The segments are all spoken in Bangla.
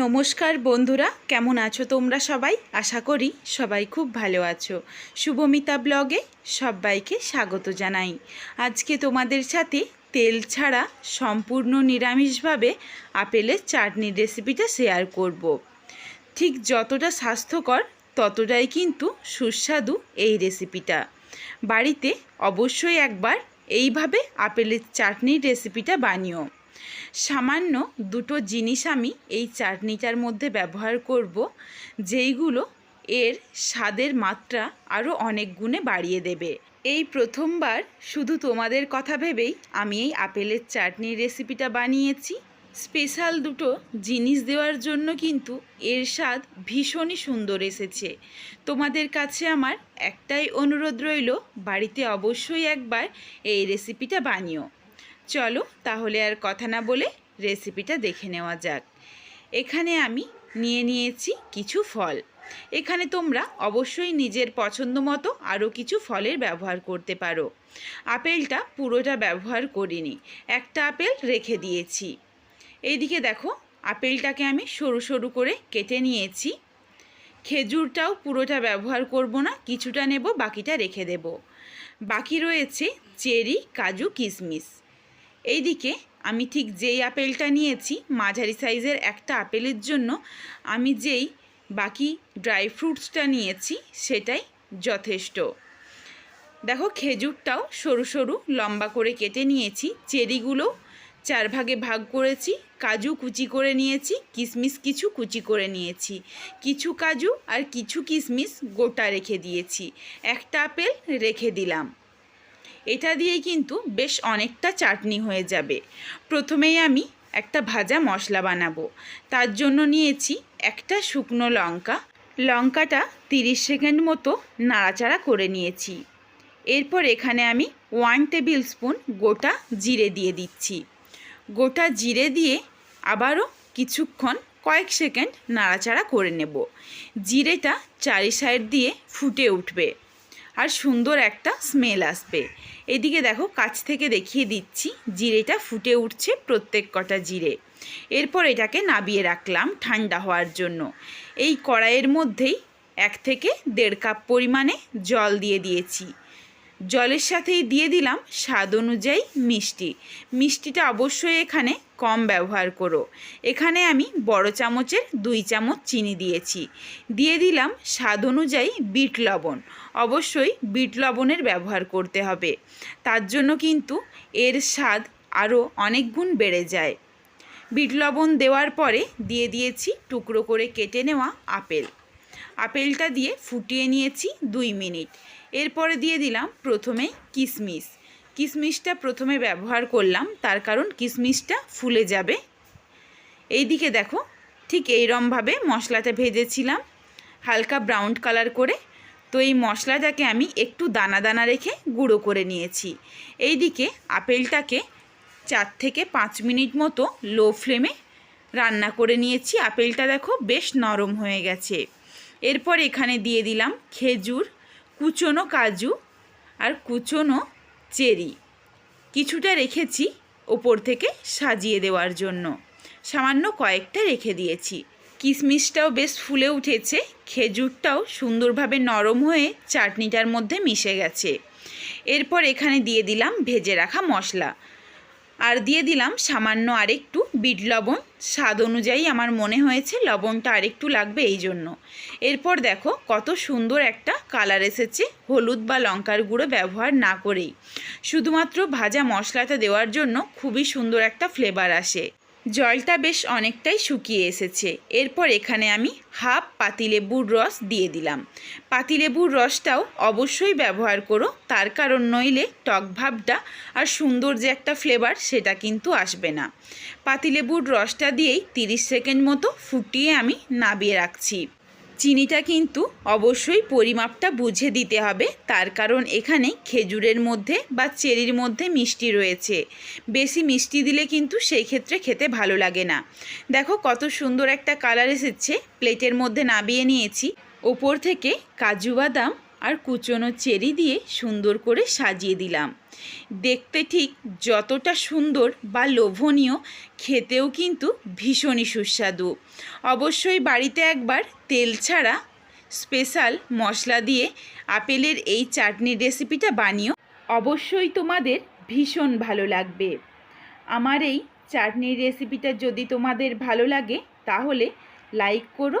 নমস্কার বন্ধুরা, কেমন আছো তোমরা সবাই? আশা করি সবাই খুব ভালো আছো। শুভমিতা ব্লগে সবাইকে স্বাগত জানাই। আজকে তোমাদের সাথে তেল ছাড়া সম্পূর্ণ নিরামিষভাবে আপেলের চাটনির রেসিপিটা শেয়ার করব। ঠিক যতটা স্বাস্থ্যকর, ততটাই কিন্তু সুস্বাদু এই রেসিপিটা বাড়িতে অবশ্যই একবার এইভাবে আপেলের চাটনির রেসিপিটা বানিও। সামান্য দুটো জিনিস আমি এই চাটনিটার মধ্যে ব্যবহার করব, যেইগুলো এর স্বাদের মাত্রা আরও অনেক গুণে বাড়িয়ে দেবে। এই প্রথমবার শুধু তোমাদের কথা ভেবেই আমি এই আপেলের চাটনির রেসিপিটা বানিয়েছি। স্পেশাল দুটো জিনিস দেওয়ার জন্য কিন্তু এর স্বাদ ভীষণই সুন্দর এসেছে। তোমাদের কাছে আমার একটাই অনুরোধ রইল, বাড়িতে অবশ্যই একবার এই রেসিপিটা বানিও। চলো তাহলে আর কথা না বলে রেসিপিটা দেখে নেওয়া যাক। এখানে আমি নিয়ে নিয়েছি কিছু ফল। এখানে তোমরা অবশ্যই নিজের পছন্দ মতো আরও কিছু ফলের ব্যবহার করতে পারো। আপেলটা পুরোটা ব্যবহার করিনি, একটা আপেল রেখে দিয়েছি। এইদিকে দেখো, আপেলটাকে আমি সরু সরু করে কেটে নিয়েছি। খেজুরটাও পুরোটা ব্যবহার করব না, কিছুটা নেব, বাকিটা রেখে দেব। বাকি রয়েছে চেরি, কাজু, কিশমিশ। এইদিকে আমি ঠিক যেই আপেলটা নিয়েছি, মাঝারি সাইজের একটা আপেলের জন্য, আমি যেই বাকি ড্রাই ফ্রুটসটা নিয়েছি সেটাই যথেষ্ট। দেখো খেজুরটাও সরু সরু লম্বা করে কেটে নিয়েছি, চেরিগুলো চার ভাগে ভাগ করেছি, কাজু কুচি করে নিয়েছি কিশমিশ কিছু কুচি করে নিয়েছি, কিছু কাজু আর কিছু কিশমিশ গোটা রেখে দিয়েছি, একটা আপেল রেখে দিলাম। এটা দিয়েই কিন্তু বেশ অনেকটা চাটনি হয়ে যাবে। প্রথমেই আমি একটা ভাজা মশলা বানাবো। তার জন্য নিয়েছি একটা শুকনো লঙ্কা। লঙ্কাটা তিরিশ সেকেন্ড মতো নাড়াচাড়া করে নিয়েছি। এরপর এখানে আমি ওয়ান টেবিল স্পুন গোটা জিরে দিয়ে দিচ্ছি। গোটা জিরে দিয়ে আবারও কিছুক্ষণ কয়েক সেকেন্ড নাড়াচাড়া করে নেব। জিরেটা চারি সাইড দিয়ে ফুটে উঠবে। আর সুন্দর একটা স্মেল আসবে। এদিকে দেখো, কাছ থেকে দেখিয়ে দিচ্ছি, জিরেটা ফুটে উঠছে প্রত্যেক কটা জিরে। এরপর এটাকে নাবিয়ে রাখলাম ঠান্ডা হওয়ার জন্য। এই কড়াইয়ের মধ্যেই এক থেকে দেড় কাপ পরিমাণে জল দিয়ে দিয়েছি। জলের সাথেই দিয়ে দিলাম স্বাদ অনুযায়ী মিষ্টি। মিষ্টিটা অবশ্যই এখানে কম ব্যবহার করো। এখানে আমি বড় চামচের দুই চামচ চিনি দিয়েছি। দিয়ে দিলাম স্বাদ অনুযায়ী বিট লবণ। অবশ্যই বিট লবণের ব্যবহার করতে হবে। তার জন্য কিন্তু এর স্বাদ আরও অনেক গুণ বেড়ে যায়। বিট লবণ দেওয়ার পরে দিয়ে দিয়েছি টুকরো করে কেটে নেওয়া আপেল। আপেলটা দিয়ে ফুটিয়ে নিয়েছি দুই মিনিট। এরপরে দিয়ে দিলাম প্রথমে কিশমিশ কিশমিশটা প্রথমে ব্যবহার করলাম, তার কারণ কিশমিশটা ফুলে যাবে। এই দিকে দেখো, ঠিক এইরমভাবে মশলাটা ভেজেছিলাম, হালকা ব্রাউন কালার করে। তো এই মশলাটাকে আমি একটু দানা দানা রেখে গুঁড়ো করে নিয়েছি। এই দিকে আপেলটাকে চার থেকে পাঁচ মিনিট মতো লো ফ্লেমে রান্না করে নিয়েছি। আপেলটা দেখো বেশ নরম হয়ে গেছে। এরপর এখানে দিয়ে দিলাম খেজুর কুচনো কাজু আর কুচনো চেরি। কিছুটা রেখেছি ওপর থেকে সাজিয়ে দেওয়ার জন্য। সামান্য কয়েকটা রেখে দিয়েছি। কিশমিশটাও বেশ ফুলে উঠেছে, খেজুরটাও সুন্দরভাবে নরম হয়ে চাটনিটার মধ্যে মিশে গেছে। এরপর এখানে দিয়ে দিলাম ভেজে রাখা মশলা। আর দিয়ে দিলাম সামান্য আরেকটু বিট লবণ। স্বাদ অনুযায়ী আমার মনে হয়েছে লবণটা আরেকটু লাগবে এই জন্য। এরপর দেখো কত সুন্দর একটা কালার এসেছে, হলুদ বা লঙ্কার গুঁড়ো ব্যবহার না করেই। শুধুমাত্র ভাজা মশলাটা দেওয়ার জন্য খুবই সুন্দর একটা ফ্লেভার আসে। জলটা বেশ অনেকটাই শুকিয়ে এসেছে। এরপর এখানে আমি হাফ পাতিলেবুর রস দিয়ে দিলাম। পাতিলেবুর রসটাও অবশ্যই ব্যবহার করো, তার কারণ নইলে টক ভাবটা আর সুন্দর যে একটা ফ্লেভার সেটা কিন্তু আসবে না। পাতিলেবুর রসটা দিয়েই তিরিশ সেকেন্ড মতো ফুটিয়ে আমি নাবিয়ে রাখছি। চিনিটা কিন্তু অবশ্যই পরিমাপটা বুঝে দিতে হবে। তার কারণ এখানে খেজুরের মধ্যে বা চেরির মধ্যে মিষ্টি রয়েছে। বেশি মিষ্টি দিলে কিন্তু সেই ক্ষেত্রে খেতে ভালো লাগে না। দেখো কত সুন্দর একটা কালার এসেছে। প্লেটের মধ্যে নাবিয়ে নিয়েছি। ওপর থেকে কাজু বাদাম আর কুচনো চেরি দিয়ে সুন্দর করে সাজিয়ে দিলাম। দেখতে ঠিক যতটা সুন্দর বা লোভনীয়, খেতেও কিন্তু ভীষণই সুস্বাদু। অবশ্যই বাড়িতে একবার তেল ছাড়া স্পেশাল মশলা দিয়ে আপেলের এই চাটনির রেসিপিটা বানিয়েও অবশ্যই তোমাদের ভীষণ ভালো লাগবে। আমার এই চাটনির রেসিপিটা যদি তোমাদের ভালো লাগে, তাহলে লাইক করো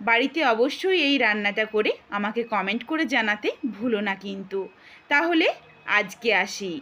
বাড়িতে অবশ্যই এই রান্নাটা করে আমাকে কমেন্ট করে জানাতে ভুলো না কিন্তু। তাহলে আজকে আসি।